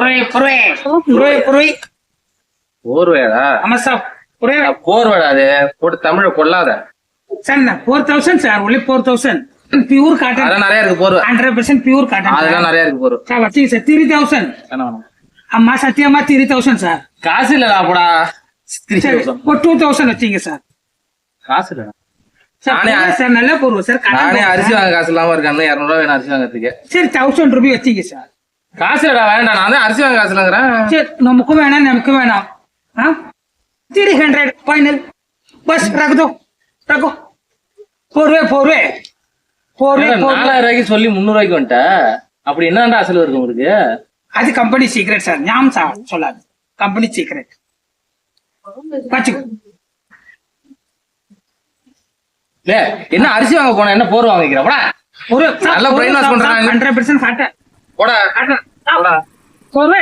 புரவே புரவே புரவே புரவை போர்வேடா. ஆமா சார் புரவே போர்வேடா அது. போட்டு தமிழ கொள்ளாத sir four thousand sir only four thousand pure cotton அதெல்லாம் நிறைய இருக்கு போர்வை. ஹண்ட்ரட் பர்சன்ட் பியூர் காட்டன் அதெல்லாம் நிறைய இருக்கு போர்வை. சார் வச்சுங்க சார் த்ரீ தௌசண்ட் என்ன வேணும்? அம்மா சத்தியமா த்ரீ தௌசண்ட் சார் காசு இல்லடா போடா. ஒரு டூ தௌசண்ட் வச்சுங்க சார் காசு இல்லடா. சார் நல்ல பொருள் சார் நானே அரிசி. வாங்க காசு இல்லாம இருக்கேன். இரநூறுவா வேணும் அரிசி வாங்கறதுக்கு. சரி தௌசண்ட் ருபி வச்சுங்க சார் காசுடா வேண்டாம் நான் தான் அரிசி வாங்க காசுலங்கிறேன். சரி நமக்கும் வேணாம் நமக்கும் வேணாம். ஆ? த்ரீ ஹண்ட்ரட் ஃபைனல் பஸ் ரகுதோ ரகு போர்வே போர்வே. போர்வே நாலாயிரம் ரூபாய்க்கு சொல்லி முந்நூறுவாய்க்கு வந்துட்டேன் அப்படி என்னடா அசல் இருக்கும் உங்களுக்கு அது கம்பெனி சீக்ரெட் சார் ஞாபகம் சார் சொல்லாது. கம்பெனி சீக்ரெட் வச்சுக்கோ என்ன அரிசி வாங்க போனா என்ன போர் வாங்கிக்கிறப்படா ஒரு நல்ல பிரைன் வாஷ் பண்றாங்க 100% ஃபேட் காட்டன் போடா காட்டன்